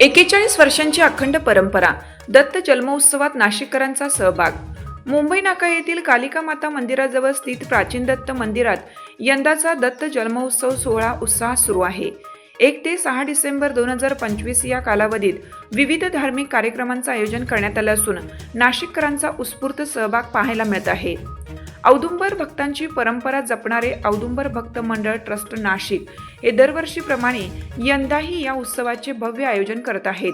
एकेचाळीस वर्षांची अखंड परंपरा दत्त जन्मोत्सवात नाशिककरांचा सहभाग. मुंबई नाका येथील कालिका माता मंदिराजवळ स्थित प्राचीन दत्त मंदिरात यंदाचा दत्त जन्मोत्सव सोहळा उत्साहात सुरू आहे. एक ते सहा डिसेंबर दोन हजार पंचवीस या कालावधीत विविध धार्मिक कार्यक्रमांचं आयोजन करण्यात आलं असून नाशिककरांचा उत्स्फूर्त सहभाग पाहायला मिळत आहे. औदुंबर भक्तांची परंपरा जपणारे औदुंबर भक्त मंडळ ट्रस्ट नाशिक हे दरवर्षीप्रमाणे यंदाही या उत्सवाचे भव्य आयोजन करत आहेत.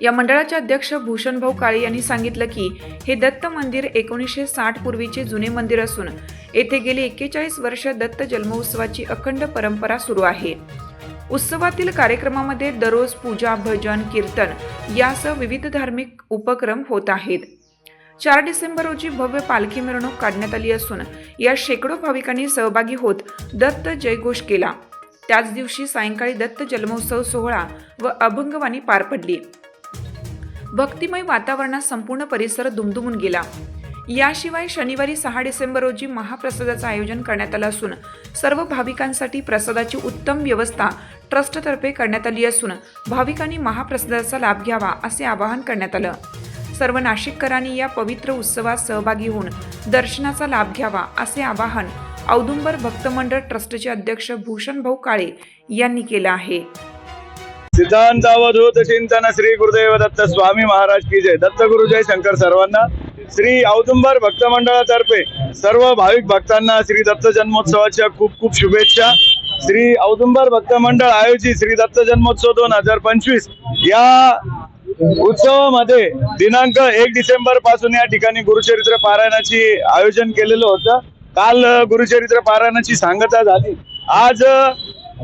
या मंडळाचे अध्यक्ष भूषणभाऊ काळे यांनी सांगितलं की हे दत्त मंदिर एकोणीसशे साठ पूर्वीचे जुने मंदिर असून येथे गेली एक्केचाळीस वर्ष दत्त जन्मोत्सवाची अखंड परंपरा सुरू आहे. उत्सवातील कार्यक्रमामध्ये दररोज पूजा भजन कीर्तन यासह विविध धार्मिक उपक्रम होत आहेत. चार डिसेंबर रोजी भव्य पालखी मिरवणूक काढण्यात आली असून या शेकडो भाविकांनी सहभागी होत दत्त जयघोष केला. त्याच दिवशी सायंकाळी दत्त जन्मोत्सव सोहळा व अभंगवाणी पार पडली. भक्तिमय वातावरणात संपूर्ण परिसर दुमदुमून गेला. याशिवाय शनिवारी सहा डिसेंबर रोजी महाप्रसादाचं आयोजन करण्यात आलं असून सर्व भाविकांसाठी प्रसादाची उत्तम व्यवस्था ट्रस्टतर्फे करण्यात आली असून भाविकांनी महाप्रसादाचा लाभ घ्यावा असे आवाहन करण्यात आलं. सर्व नाशिककरांनी या पवित्र उत्सवात सहभागी होऊन दर्शनाचा लाभ घ्यावा असे आवाहन औदुंबर भक्तमंडळ ट्रस्टचे अध्यक्ष भूषण भाऊ काळे यांनी केलं आहे. सिद्धांतावधूत चिंतन श्री गुरुदेव दत्त स्वामी महाराज की जय. दत्तगुरु जय शंकर सर्वांना. श्री औदुंबर भक्त मंडळातर्फे सर्व भाविक भक्तांना श्री दत्त जन्मोत्सवाच्या खूप खूप शुभेच्छा. श्री औदुंबर भक्त मंडळ आयोजित श्री दत्त जन्मोत्सव दोन हजार पंचवीस या उत्सवामध्ये दिनांक एक डिसेंबरपासून या ठिकाणी गुरुचरित्र पारायणाची आयोजन केलेलं होतं. काल गुरुचरित्र पारायणाची सांगता झाली. आज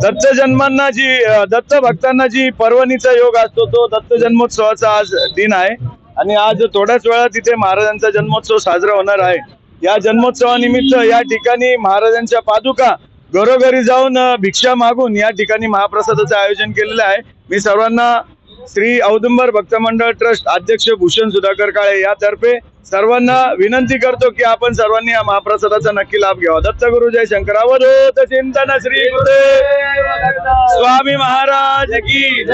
दत्त जन्मांना जी दत्त भक्तांना जी पर्वणीचा योग असतो तो दत्त जन्मोत्सवाचा आज दिन आहे. आणि आज थोड्याच वेळात तिथे महाराजांचा जन्मोत्सव साजरा होणार आहे. या जन्मोत्सवानिमित्त या ठिकाणी महाराजांच्या पादुका घरोघरी जाऊन भिक्षा मागून या ठिकाणी महाप्रसादाचं आयोजन केलेलं आहे. मी सर्वांना श्री औदुंबर भक्त मंडळ ट्रस्ट अध्यक्ष भूषण सुधाकर काळे यातर्फे सर्वांना विनंती करतो की आपण सर्वांनी या महाप्रसादाचा नक्की लाभ घ्यावा. दत्तगुरु जय शंकर अवधूत चिंतन श्री गुरुदेव. स्वामी महाराज की